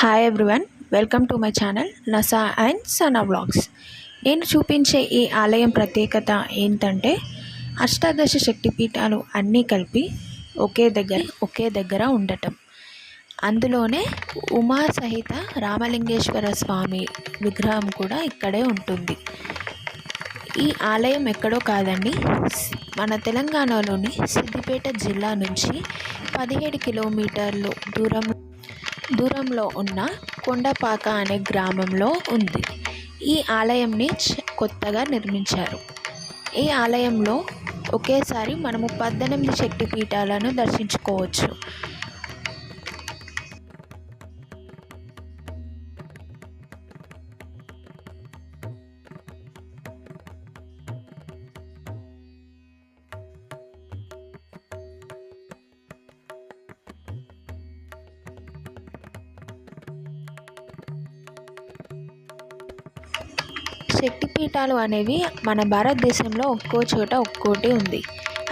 Hi everyone welcome to my channel Nasa and Sana vlogs నేను చూపించే ఈ ఆలయం ప్రత్యేకత ఏంటంటే అష్టాదశ శక్తిపీఠాలు అన్నీ కలిపి ఒకే దగ్గర ఒకే దగ్గర ఉండటం. అందులోనే ఉమా సహిత రామలింగేశ్వర స్వామి విగ్రహం కూడా ఇక్కడే ఉంటుంది. ఈ ఆలయం ఎక్కడో కాదండి మన తెలంగాణలోని సిద్దిపేట జిల్లా నుంచి పదిహేడు కిలోమీటర్లు దూరం దూరంలో ఉన్న కొండపాక అనే గ్రామంలో ఉంది. ఈ ఆలయంని కొత్తగా నిర్మించారు. ఈ ఆలయంలో ఒకేసారి మనము పద్దెనిమిది శక్తి పీఠాలను దర్శించుకోవచ్చు. శక్తిపీఠాలు అనేవి మన భారతదేశంలో ఒక్కో చోట ఒక్కోటి ఉంది.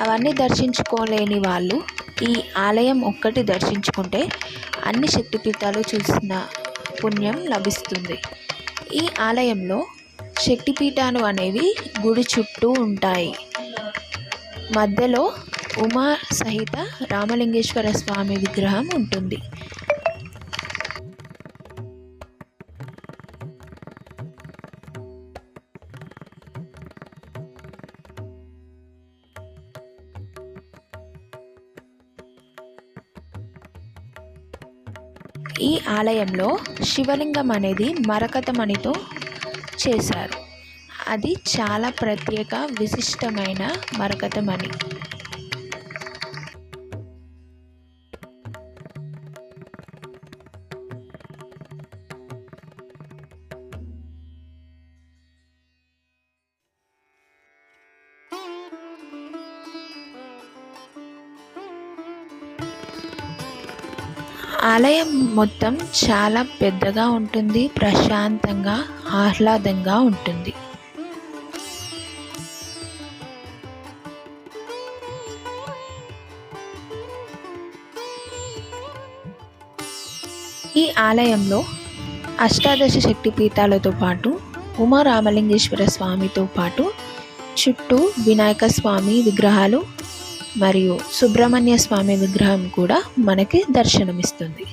అవన్నీ దర్శించుకోలేని వాళ్ళు ఈ ఆలయం ఒక్కటి దర్శించుకుంటే అన్ని శక్తిపీఠాలు చూసిన పుణ్యం లభిస్తుంది. ఈ ఆలయంలో శక్తిపీఠాలు అనేవి గుడి చుట్టూ ఉంటాయి. మధ్యలో ఉమా సహిత రామలింగేశ్వర స్వామి విగ్రహం ఉంటుంది. ఈ ఆలయంలో శివలింగం అనేది మరకతమణితో చేశారు. అది చాలా ప్రత్యేక విశిష్టమైన మరకతమణి ఆలయం మొత్తం చాలా పెద్దగా ఉంటుంది ప్రశాంతంగా ఆహ్లాదంగా ఉంటుంది. ఈ ఆలయంలో అష్టాదశ శక్తి పీఠాలతో పాటు ఉమారామలింగేశ్వర స్వామితో పాటు చుట్టూ వినాయక స్వామి విగ్రహాలు మరియు సుబ్రహ్మణ్య స్వామి విగ్రహం కూడా మనకి దర్శనమిస్తుంది.